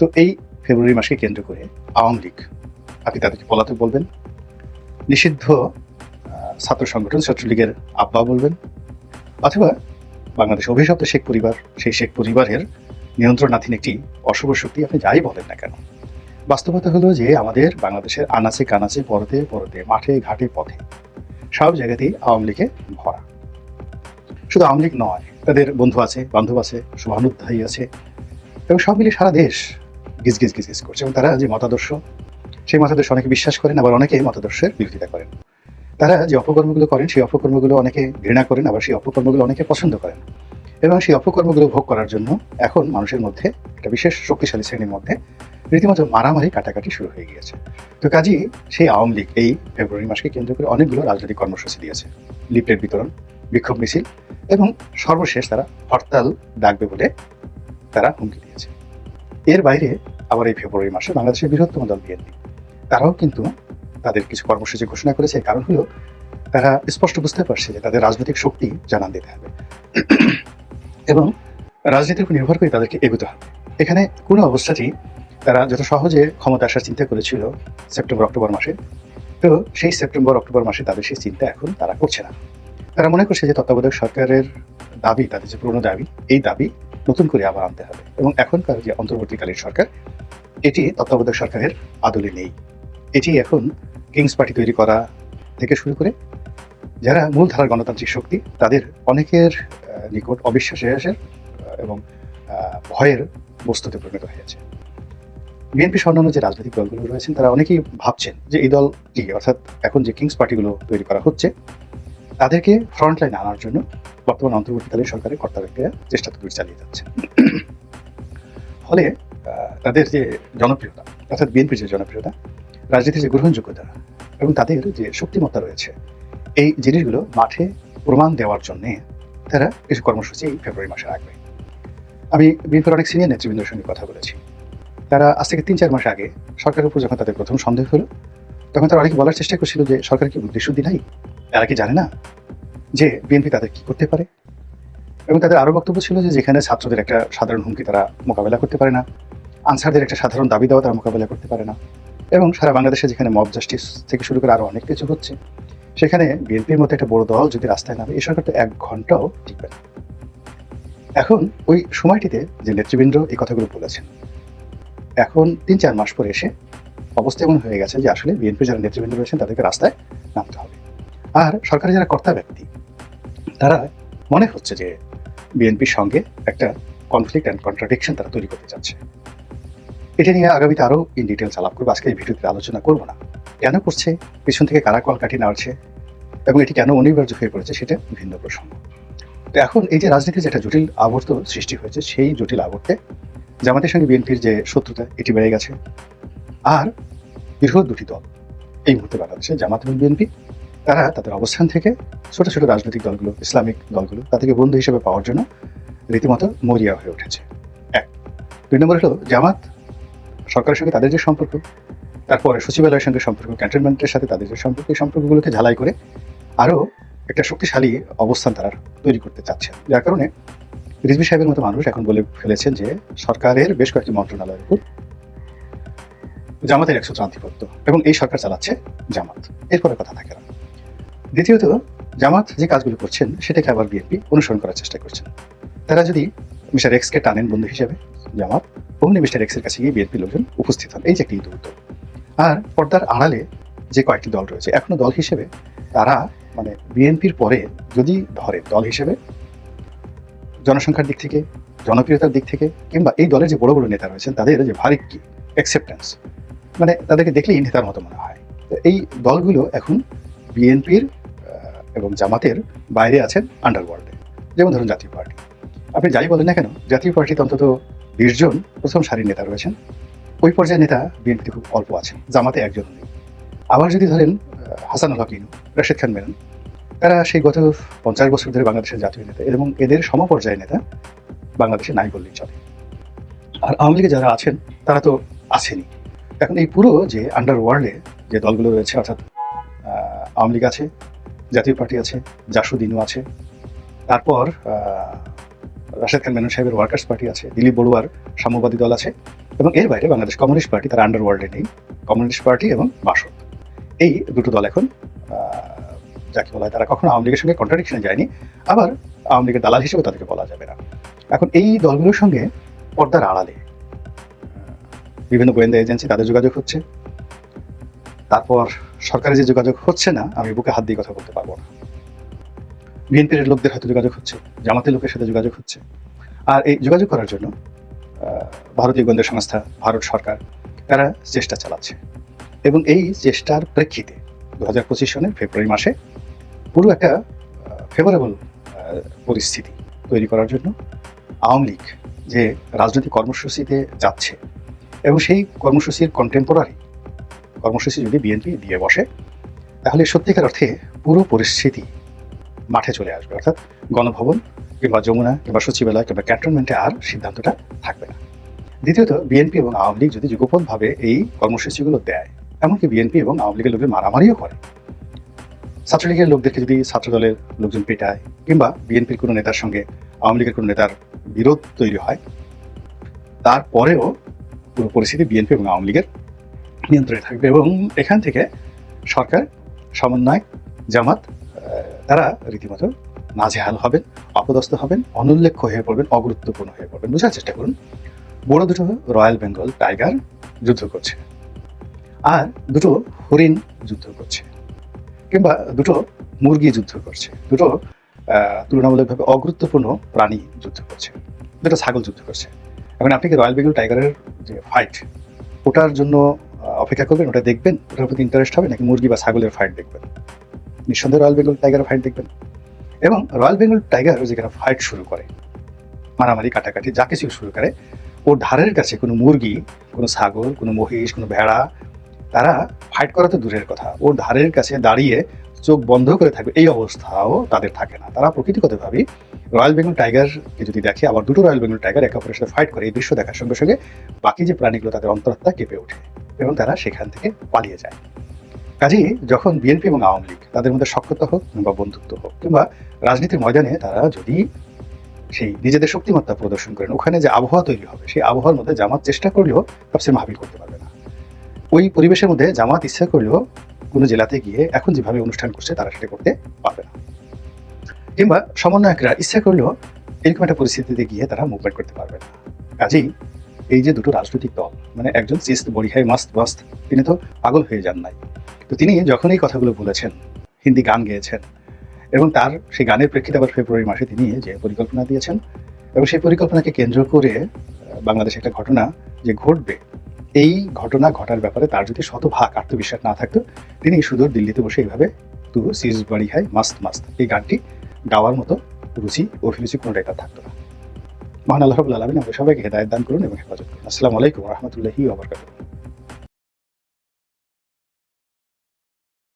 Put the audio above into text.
তো এই ফেব্রুয়ারি মাসকে কেন্দ্র করে আওয়ামী লীগ, আপনি তাদেরকে পলাতক বলবেন, নিষিদ্ধ ছাত্র সংগঠন, ছাত্রলীগের আব্বা বলবেন, অথবা বাংলাদেশ অভিশপ্ত শেখ পরিবার, সেই শেখ পরিবারের নিয়ন্ত্রণাধীন একটি অশুভ শক্তি, আপনি যাই বলেন না কেন? বাস্তবতা হলো যে আমাদের বাংলাদেশের আনাচে কানাচে, পরতে পরতে, মাঠে ঘাটে পথে, সব জায়গাতেই আওয়ামী লীগে ভরা। শুধু আওয়ামী লীগ নয়, তাদের বন্ধু আছে, বান্ধব আছে, শুভানুধ্যায়ী আছে, এবং সব মিলিয়ে সারা দেশ গিজ গিজ গিজ গিজ করছে। এবং তারা যে মতাদর্শ, সেই মতাদর্শ অনেকে বিশ্বাস করেন, আবার অনেকে মতাদর্শের বিরোধিতা করেন। তারা যে অপকর্মগুলো করেন, সেই অপকর্মগুলো অনেকে ঘৃণা করেন, আবার সেই অপকর্মগুলো অনেকে পছন্দ করেন। এবং সেই অপকর্মগুলো ভোগ করার জন্য এখন মানুষের মধ্যে, একটা বিশেষ শক্তিশালী শ্রেণির মধ্যে রীতিমতো মারামারি, কাটাকাটি শুরু হয়ে গিয়েছে। তো কাজী, সেই আওয়ামী লীগ এই ফেব্রুয়ারি মাসকে কেন্দ্র করে অনেকগুলো রাজনৈতিক কর্মসূচি দিয়েছে। লিফলেট বিতরণ, বিক্ষোভ মিছিল এবং সর্বশেষ তারা হরতাল ডাকবে বলে তারা হুমকি দিয়েছে। এর বাইরে আবার এই ফেব্রুয়ারি মাসে বাংলাদেশের বৃহত্তম দল বিএনপি। তারাও কিন্তু তাদের কিছু কর্মসূচি ঘোষণা করেছে কারণ হলো তারা স্পষ্ট বুঝতে পারছে যে তাদের রাজনৈতিক শক্তি জানান দিতে হবে। এবং রাজনীতির উপর নির্ভর করে তাদেরকে এগোতে হবে। এখানে কোনো অবস্থাতেই তারা যত সহজে ক্ষমতা আসার চিন্তা করেছিল সেপ্টেম্বর, অক্টোবর মাসে, তো সেই সেপ্টেম্বর, অক্টোবর মাসে তাদের সেই চিন্তা এখন তারা করছে না। তারা মনে করছে যে তত্ত্বাবধায়ক সরকারের দাবি, তাদের যে পুরনো দাবি, এই দাবি নতুন করে আবার আনতে হবে। এবং এখনকার যে অন্তর্বর্তীকালীন সরকার এটি তত্ত্বাবধায়ক সরকারের আদলে নেই। এটি এখন কিংস পার্টি তৈরি করা থেকে শুরু করে যারা মূলধারার গণতান্ত্রিক শক্তি তাদের অনেকের নিকট অবিশ্বাসের আহ, এবং ভয়ের বস্তুতে পরিণত হয়েছে বিএনপি অন্যান্য যে রাজনৈতিক দলগুলো রয়েছেন তারা অনেকেই ভাবছেন যে এই দলটি অর্থাৎ এখন যে কিংস পার্টিগুলো তৈরি করা হচ্ছে তাদেরকে ফ্রন্ট লাইনে আনার জন্য বর্তমান অন্তর্বর্তীকালীন সরকারের কর্তা ব্যক্তিরা চেষ্টা চালিয়ে যাচ্ছে ফলে তাদের যে জনপ্রিয়তা, অর্থাৎ বিএনপির যে জনপ্রিয়তা, রাজনীতির যে গ্রহণযোগ্যতা এবং তাদের যে শক্তিমত্তা রয়েছে, এই জিনিসগুলো মাঠে প্রমাণ দেওয়ার জন্য তারা কিছু কর্মসূচি এই ফেব্রুয়ারি মাসে রাখবে। আমি বিএনপির অনেক সিনিয়র নেতৃবৃন্দের সঙ্গে কথা বলেছি। তারা আজ থেকে তিন চার মাস আগে সরকারের উপর যখন তাদের প্রথম সন্দেহ হলো, তখন তারা অনেকে বলার চেষ্টা করছিল যে সরকার কি উদ্দেশ্যদি নাই তারা কি জানে না যে বিএনপি তাদের কি করতে পারে? এবং তাদের আরও বক্তব্য ছিল যে যেখানে ছাত্রদের একটা সাধারণ হুমকি তারা মোকাবেলা করতে পারে না। আনসারদের একটা সাধারণ দাবি দেওয়া তারা মোকাবেলা করতে পারে না। এবং সারা বাংলাদেশে যেখানে মব জাস্টিস থেকে শুরু করে আরও অনেক কিছু হচ্ছে, সেখানে বিএনপির মতো একটা বড় দল যদি রাস্তায় নামে এই সরকার তো এক ঘন্টাও টিকবে না। এখন ওই সময়টিতে যে নেতৃবৃন্দ এই কথাগুলো বলেছেন, এখন তিন চার মাস পরে এসে অবস্থা এমন হয়ে গেছে যে আসলে বিএনপি যারা নেতৃবৃন্দ রয়েছেন, তাদেরকে রাস্তায় নামতে হবে। আর সরকারের যারা কর্তা ব্যক্তি, তারা মনে হচ্ছে যে বিএনপির সঙ্গে একটা কনফ্লিক্ট অ্যান্ড কন্ট্রাডিকশন তারা তৈরি করতে চাচ্ছে। এটা নিয়ে আগামীতে আরও ইন ডিটেলস আলাপ করব। আজকে এই ভিডিওতে আলোচনা করব না। কেন করছে? পিছন থেকে কারা কল কাঠি নাড়ছে? এবং এটি কেন অনিবার্য হয়ে পড়েছে সেটা ভিন্ন প্রসঙ্গ তো এখন এই যে রাজনীতির যেটা জটিল আবর্ত সৃষ্টি হয়েছে, সেই জটিল আবর্তে জামাতের সঙ্গে বিএনপির যে শত্রুতা, এটি বেড়ে গেছে। আর বৃহৎ দুটি দল এই মুহূর্তে বাংলাদেশে, জামাত এবং বিএনপি, তারা তাদের অবস্থান থেকে ছোট ছোট রাজনৈতিক দলগুলো, ইসলামিক দলগুলো, তাদেরকে বন্ধু হিসেবে পাওয়ার জন্য রীতিমতো মরিয়া হয়ে উঠেছে। এক। দুই নম্বর হলো, জামাত সরকারের সঙ্গে তাদের যে সম্পর্ক, তারপরে সচিবালয়ের সঙ্গে সম্পর্ক, ক্যান্টনমেন্টের সাথে তাদের যে সম্পর্ক, এই সম্পর্কগুলোকে ঝালাই করে আরও একটা শক্তিশালী অবস্থান তারা তৈরি করতে চাচ্ছেন। যার কারণে রিজভি সাহেবের মতো মানুষ এখন বলে ফেলেছেন যে সরকারের বেশ কয়েকটি মন্ত্রণালয়ের উপর জামাতের একশো আধিপত্য এবং এই সরকার চালাচ্ছে জামাত। এরপরে কথা থাকে না। দ্বিতীয়ত, জামাত যে কাজগুলো করছেন, সেটাকে আবার বিএনপি অনুসরণ করার চেষ্টা করছেন তারা যদি মিস্টার এক্সকে টানেন বন্ধু হিসেবে জামাত মিস্টার এক্সের কাছে গিয়ে বিএনপি লোকজন উপস্থিত হন। এই যে একটি দূরত্ব আর পর্দার আড়ালে যে কয়েকটি দল রয়েছে, এখনও দল হিসেবে তারা মানে বিএনপির পরে যদি ধরে দল হিসেবে জনসংখ্যার দিক থেকে, জনপ্রিয়তার দিক থেকে, কিংবা এই দলের যে বড় বড় নেতা রয়েছেন, তাদের যে ভারিক্কি অ্যাকসেপ্টেন্স মানে তাদেরকে দেখলেই নেতার মতো মনে হয়। তো এই দলগুলো এখন বিএনপির এবং জামাতের বাইরে আছেন আন্ডারওয়ার্ল্ডে যেমন ধরুন জাতীয় পার্টি। আপনি যাই বলেন না কেন, জাতীয় পার্টিতে অন্তত বিশ জন প্রথম সারির নেতা রয়েছেন। ওই পর্যায়ের নেতা বিএনপিতে খুব অল্প আছেন, জামাতে একজন নেই। আবার যদি ধরেন হাসানুল হক ইনু রাশেদ খান মেনন, তারা সেই গত পঞ্চাশ বছর ধরে বাংলাদেশের জাতীয় নেতা এবং এদের সমপর্যায়ের নেতা বাংলাদেশে নাই বললেই চলে। আর আওয়ামী লীগে যারা আছেন, তারা তো আছেনই। এখন এই পুরো যে আন্ডারওয়ার্ল্ডে যে দলগুলো রয়েছে, অর্থাৎ আওয়ামী লীগ আছে, জাতীয় পার্টি আছে জাসুদ ইনু আছে, তারপর রাশেদ খান মেনন সাহেবের ওয়ার্কার্স পার্টি আছে, দিলীপ বড়ুয়ার সাম্যবাদী দল আছে এবং এর বাইরে বাংলাদেশ কমিউনিস্ট পার্টি তার আন্ডারওয়ার্ল্ডে নেই। কমিউনিস্ট পার্টি এবং বাসদ। এই দুটো দল এখন যাকে বলা হয় তারা কখনো আওয়ামী লীগের সঙ্গে কন্ট্রাডিকশনে যায়নি। আবার আওয়ামী লীগের দালাল হিসেবে তাদেরকে বলা যাবে না। এখন এই দলগুলোর সঙ্গে পর্দার আড়ালে বিভিন্ন গোয়েন্দা এজেন্সি তাদের যোগাযোগ হচ্ছে। তারপর সরকারি যে যোগাযোগ হচ্ছে না, আমি বুকে হাত দিয়ে কথা বলতে পারব না। বিএনপির লোকদের হয়তো যোগাযোগ হচ্ছে, জামাতের লোকের সাথে যোগাযোগ হচ্ছে। আর এই যোগাযোগ করার জন্য ভারতীয় গোয়েন্দা সংস্থা, ভারত সরকার, তারা চেষ্টা চালাচ্ছে। এবং এই চেষ্টার প্রেক্ষিতে দু হাজার পঁচিশ সনের ফেব্রুয়ারি মাসে পুরো একটা ফেভারেবল পরিস্থিতি তৈরি করার জন্য আওয়ামী লীগ যে রাজনৈতিক কর্মসূচিতে যাচ্ছে এবং সেই কর্মসূচির কন্টেম্পোরারি কর্মসূচি যদি বিএনপি দিয়ে বসে, তাহলে সত্যিকার অর্থে পুরো পরিস্থিতি মাঠে চলে আসবে, অর্থাৎ গণভবন কিংবা যমুনা কিংবা সচিবালয় কিংবা ক্যান্টনমেন্টে আর সিদ্ধান্তটা থাকবে না। দ্বিতীয়ত, বিএনপি এবং আওয়ামী লীগ যদি যুগপথভাবে এই কর্মসূচিগুলো দেয়, এমনকি বিএনপি এবং আওয়ামী লীগের লোকের মারামারিও করে। ছাত্রলীগের লোকদেরকে যদি ছাত্রদলের লোকজন পেটায় কিংবা বিএনপির কোনো নেতার সঙ্গে আওয়ামী লীগের কোনো নেতার বিরোধ তৈরি হয়, তারপরেও পুরো পরিস্থিতি বিএনপি এবং আওয়ামী লীগের নিয়ন্ত্রণে থাকবে এবং এখান থেকে সরকার, সমন্বয়, জামাত তারা রীতিমতো নাজেহাল হবেন, অপদস্থ হবেন, অনুল্লেখ্য হয়ে পড়বেন, অগুরুত্বপূর্ণ হয়ে পড়বেন। বোঝার চেষ্টা করুন, বড় দুটো রয়্যাল বেঙ্গল টাইগার যুদ্ধ করছে আর দুটো হরিণ যুদ্ধ করছে কিংবা দুটো মুরগি যুদ্ধ করছে। দুটো তুলনামূলকভাবে অগুরুত্বপূর্ণ প্রাণী যুদ্ধ করছে। দুটো ছাগল যুদ্ধ করছে। এখন আপনি কি রয়্যাল বেঙ্গল টাইগারের যে ফাইট ওটার জন্য অপেক্ষা করবেন? ওটা দেখবেন? ওটার প্রতি ইন্টারেস্ট হবে নাকি মুরগি বা ছাগলের ফাইট দেখবেন? নিঃসন্দেহে রয়্যাল বেঙ্গল টাইগারের ফাইট দেখবেন। এবং রয়্যাল বেঙ্গল টাইগার যেখানে ফাইট শুরু করে, মারামারি, কাটাকাটি, যা কিছু শুরু করে, ওর ধারের কাছে কোনো মুরগি, কোনো ছাগল, কোনো মহিষ, কোনো ভেড়া, তারা ফাইট করা তো দূরের কথা। ওর ধারের কাছে দাঁড়িয়ে চোখ বন্ধ করে থাকবে, এই অবস্থাও তাদের থাকে না। তারা প্রকৃতিগতভাবেই রয়্যাল বেঙ্গল টাইগারকে যদি দেখে, আবার দুটো রয়্যাল বেঙ্গল টাইগার একে অপরের সাথে ফাইট করে, এই দৃশ্য দেখার সঙ্গে সঙ্গে বাকি যে প্রাণীগুলো তাদের অন্তরাত্মা কেঁপে ওঠে, এবং তারা সেখান থেকে পালিয়ে যায়। কাজেই যখন বিএনপি এবং আওয়ামী লীগ তাদের মধ্যে সক্ষতা হোক কিংবা বন্ধুত্ব হোক কিংবা রাজনীতির ময়দানে তারা যদি সেই নিজেদের শক্তিমত্তা প্রদর্শন করেন, ওখানে যে আবহাওয়া তৈরি হবে, সেই আবহাওয়ার মধ্যে জামাত চেষ্টা করলেও সবচেয়ে মাহবিল করতে পারবে না। ওই পরিবেশের মধ্যে জামাত ইচ্ছা করলেও কোনো জেলাতে গিয়ে এখন যেভাবে অনুষ্ঠান করছে, তারা সেটা করতে পারবে না। কিংবা সমন্বয়করা ইচ্ছা করলেও এরকম একটা পরিস্থিতিতে গিয়ে তারা মুভমেন্ট করতে পারবে না। কাজেই এই যে দুটো রাজনৈতিক দল মানে একজন চিস্ত বড়িহাই মাস্ত মাস্ত তিনি তো পাগল হয়ে যান নাই। তো তিনি যখন এই কথাগুলো বলেছেন, হিন্দি গান গেয়েছেন, এবং তার সেই গানের প্রেক্ষিতে আবার ফেব্রুয়ারি মাসে তিনি যে পরিকল্পনা দিয়েছেন, এবং সেই পরিকল্পনাকে কেন্দ্র করে বাংলাদেশে একটা ঘটনা যে ঘটবে, এই ঘটনা ঘটার ব্যাপারে তার যদি শতভাগ আত্মবিশ্বাস না থাকতো, তিনি সুদূর দিল্লিতে বসে এইভাবে তু সিজ বাড়ি খাই মাস্ত মাস্ত এই গানটি গাওয়ার মতো রুচি অভিরুচি কোনোটাই তার থাকতো না। মহান আল্লাহ আলমিন আমাদের সবাইকে হেদায়ত দান করুন এবং হেফাজত আসসালামু আলাইকুম রহমতুল্লাহি ওবরকাতুহ